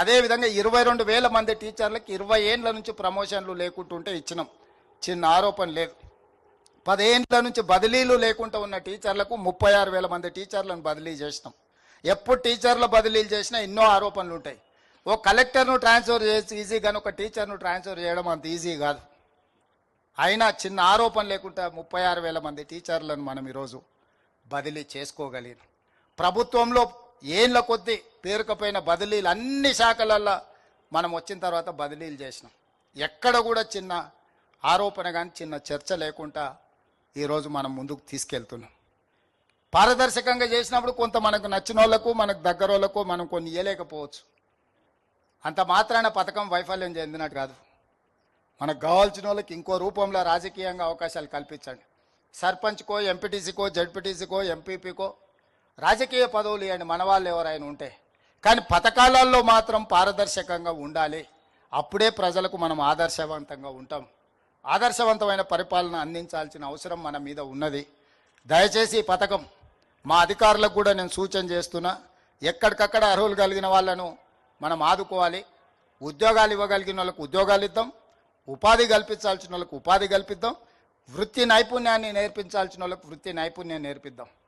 అదేవిధంగా ఇరవై రెండు వేల మంది టీచర్లకు ఇరవై ఏండ్ల నుంచి ప్రమోషన్లు లేకుంటుంటే ఇచ్చినాం. చిన్న ఆరోపణ లేదు. పదేండ్ల నుంచి బదిలీలు లేకుండా ఉన్న టీచర్లకు ముప్పై ఆరు వేల మంది టీచర్లను బదిలీ చేసినాం. ఎప్పుడు టీచర్ల బదిలీలు చేసినా ఎన్నో ఆరోపణలు ఉంటాయి. ఓ కలెక్టర్ను ట్రాన్స్ఫర్ చేసి ఈజీ కానీ ఒక టీచర్ను ట్రాన్స్ఫర్ చేయడం అంత ఈజీ కాదు. అయినా చిన్న ఆరోపణ లేకుండా ముప్పై ఆరు వేల మంది టీచర్లను మనం ఈరోజు బదిలీ చేసుకోగలిగినాం. ప్రభుత్వంలో ఏళ్ళ కొద్దీ పేరుకపోయిన బదిలీలు అన్ని శాఖలల్లో మనం వచ్చిన తర్వాత బదిలీలు చేసినాం. ఎక్కడ కూడా చిన్న ఆరోపణ కానీ చిన్న చర్చ లేకుండా ఈరోజు మనం ముందుకు తీసుకెళ్తున్నాం. పారదర్శకంగా చేసినప్పుడు కొంత మనకు నచ్చిన వాళ్ళకు మనకు దగ్గర వాళ్ళకు మనం కొన్ని ఇవ్వలేకపోవచ్చు అంత మాత్రాన పథకం వైఫల్యం చెందినట్టు కాదు. మనకు కావాల్సిన వాళ్ళకి ఇంకో రూపంలో రాజకీయంగా అవకాశాలు కల్పించండి. సర్పంచ్కో ఎంపీటీసీకో జడ్పీటీసీకో ఎంపీపీకో రాజకీయ పదవులు ఇవ్వండి మన వాళ్ళు ఎవరైనా ఉంటే కానీ పథకాలలో మాత్రం పారదర్శకంగా ఉండాలి. అప్పుడే ప్రజలకు మనం ఆదర్శవంతంగా ఉంటాం. ఆదర్శవంతమైన పరిపాలన అందించాల్సిన అవసరం మన మీద ఉన్నది. దయచేసి ఈ పథకం మా అధికారులకు కూడా నేను సూచన చేస్తున్నా. ఎక్కడికక్కడ అర్హులు కలిగిన వాళ్ళను మనం ఆదుకోవాలి. ఉద్యోగాలు ఇవ్వగలిగిన వాళ్ళకు ఉద్యోగాలు ఇద్దాం. ఉపాధి కల్పించాల్సిన వాళ్ళకు ఉపాధి కల్పిద్దాం. వృత్తి నైపుణ్యాన్ని నేర్పించాల్సిన వాళ్ళకు వృత్తి నైపుణ్యం నేర్పిద్దాం.